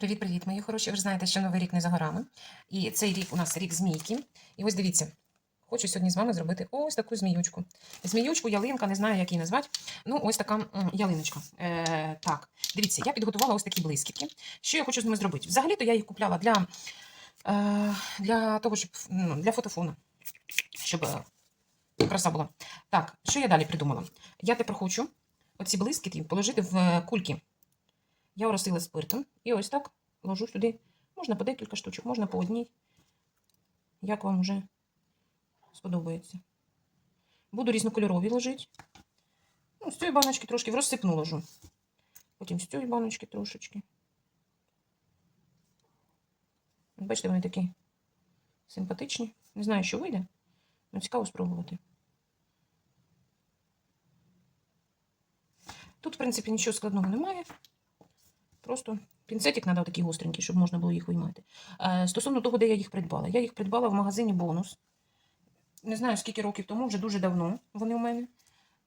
Привіт-привіт, мої хороші. Ви ж знаєте, що новий рік не за горами. І цей рік у нас рік змійки. І ось дивіться, хочу сьогодні з вами зробити ось таку зміючку. Зміючку, ялинка, не знаю, як її назвати. Ну, ось така ялиночка. Е, так, дивіться, я підготувала ось такі блискітки. Що я хочу з ними зробити? Взагалі-то я їх купляла для, е, для того, щоб ну, для фотофону, щоб е, краса була. Так, що я далі придумала? Я тепер хочу оці блискітки положити в кульки. Я оросила спиртом і ось так ложу сюди. Можна по декілька штучок, можна по одній. Як вам вже сподобається. Буду різнокольорові ложити. Ну, з цієї баночки трошки в розсипну ложу. Потім з цієї баночки трошечки. Бачите, вони такі симпатичні. Не знаю, що вийде, але цікаво спробувати. Тут, в принципі, нічого складного немає. Просто пінцетик треба такий гостренький, щоб можна було їх виймати. Е, стосовно того, де я їх придбала. Я їх придбала в магазині Бонус. Не знаю, скільки років тому, вже дуже давно вони у мене.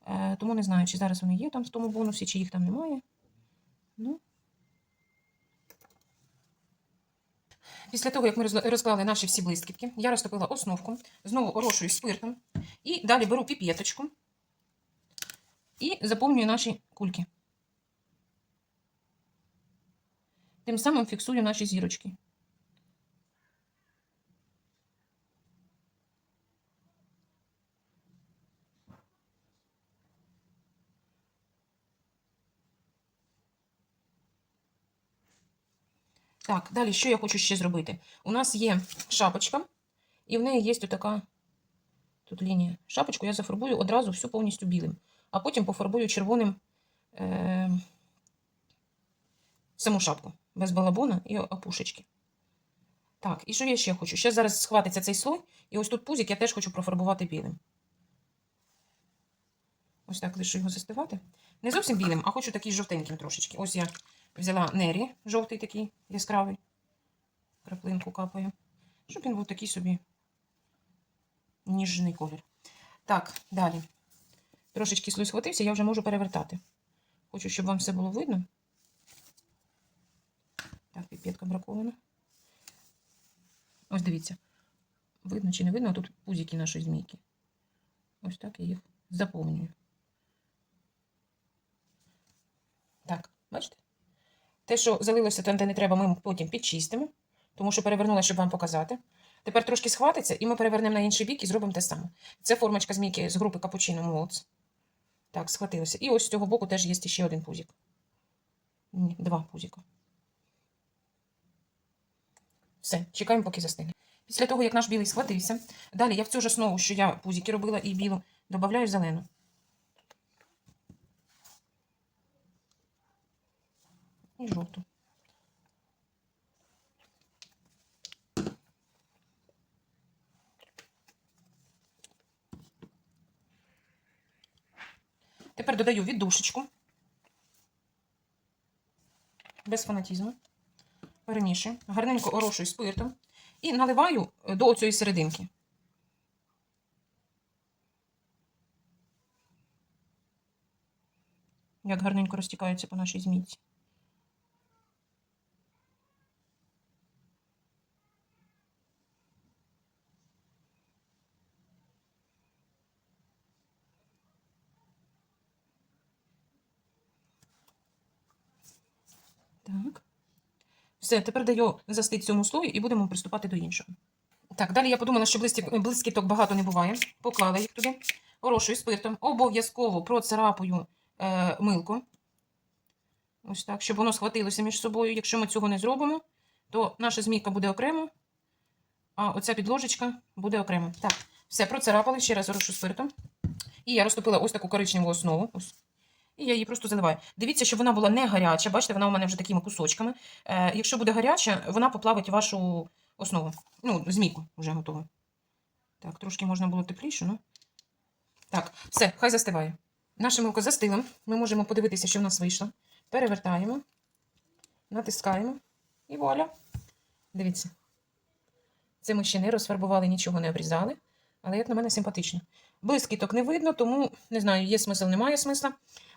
Е, тому не знаю, чи зараз вони є там в тому бонусі, чи їх там немає. Ну. Після того, як ми розклали наші всі блискітки, я розтопила основку, знову орошую спиртом. І далі беру піпеточку і заповнюю наші кульки. Тим самим фіксую наші зірочки. Так, далі, що я хочу ще зробити? У нас є шапочка, і в неї є така тут лінія. Шапочку я зафарбую одразу всю повністю білим, а потім пофарбую червоним е- саму шапку без балабона і опушечки. Так, і що я ще хочу? Ще зараз схватиться цей слой, і ось тут пузик я теж хочу профарбувати білим. Ось так лишу його застивати. Не зовсім білим, а хочу такий жовтеньким трошечки. Ось я взяла нері, жовтий такий яскравий. Краплинку капаю. Щоб він був такий собі ніжний колір. Так, далі. Трошечки слой схватився, я вже можу перевертати. Хочу, щоб вам все було видно. Піпетка бракована. Ось дивіться. Видно чи не видно, тут пузики нашої змійки. Ось так я їх заповнюю. Так, бачите? Те, що залилося там, де не треба, ми потім підчистимо, тому що перевернула, щоб вам показати. Тепер трошки схватиться, і ми перевернемо на інший бік і зробимо те саме. Це формочка змійки з групи Cappuccino Molds. Так, схватилося. І ось з цього боку теж є ще один пузик. Ні, два пузика. Все, чекаємо, поки застигне. Після того, як наш білий схватився, далі я в цю ж основу, що я пузики робила і білу, додаю зелену. І жовту. Тепер додаю віддушечку. Без фанатізму. Перемішую. Гарненько орошую спиртом. І наливаю е, до оцієї серединки. Як гарненько розтікається по нашій змійці. Так. Все, тепер даю застить цьому слою і будемо приступати до іншого. Так, далі я подумала, що блискіток, багато не буває. Поклала їх туди, орошую спиртом, обов'язково процарапую е, милку. Ось так, щоб воно схватилося між собою. Якщо ми цього не зробимо, то наша змійка буде окремо, а оця підложечка буде окремо. Так, все, процарапали, ще раз орошу спиртом. І я розтопила ось таку коричневу основу. Ось. І я її просто заливаю. Дивіться, щоб вона була не гаряча. Бачите, вона у мене вже такими кусочками. Е, якщо буде гаряча, вона поплавить вашу основу. Ну, змійку вже готову. Так, трошки можна було тепліше, ну. Так, все, хай застиває. Наша милка застила. Ми можемо подивитися, що в нас вийшло. Перевертаємо, натискаємо і вуаля. Дивіться. Це ми ще не розфарбували, нічого не обрізали. Але, як на мене, симпатично. Блискіток не видно, тому не знаю, є смисл, немає смисла.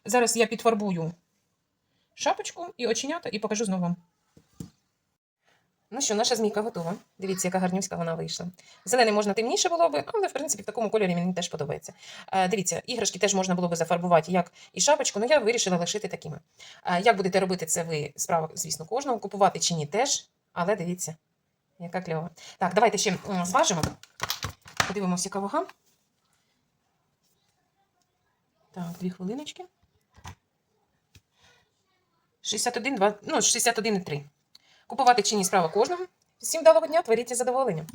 Зараз я підфарбую шапочку і оченята і покажу знову вам. Ну що, наша змійка готова. Дивіться, яка гарнюська вона вийшла. Зелений можна темніше було би, але в принципі в такому кольорі мені теж подобається. Е, дивіться, іграшки теж можна було би зафарбувати, як і шапочку, але я вирішила лишити такими. Е, як будете робити це ви, справа, звісно, кожного, купувати чи ні теж, але дивіться, яка кльова. Так, давайте ще зважимо. Подивимося, яка вага. Так, дві хвилиночки. 61,3. ну, 61,3. Купувати чи ні справа кожного. Всім доброго дня, творіть задоволення.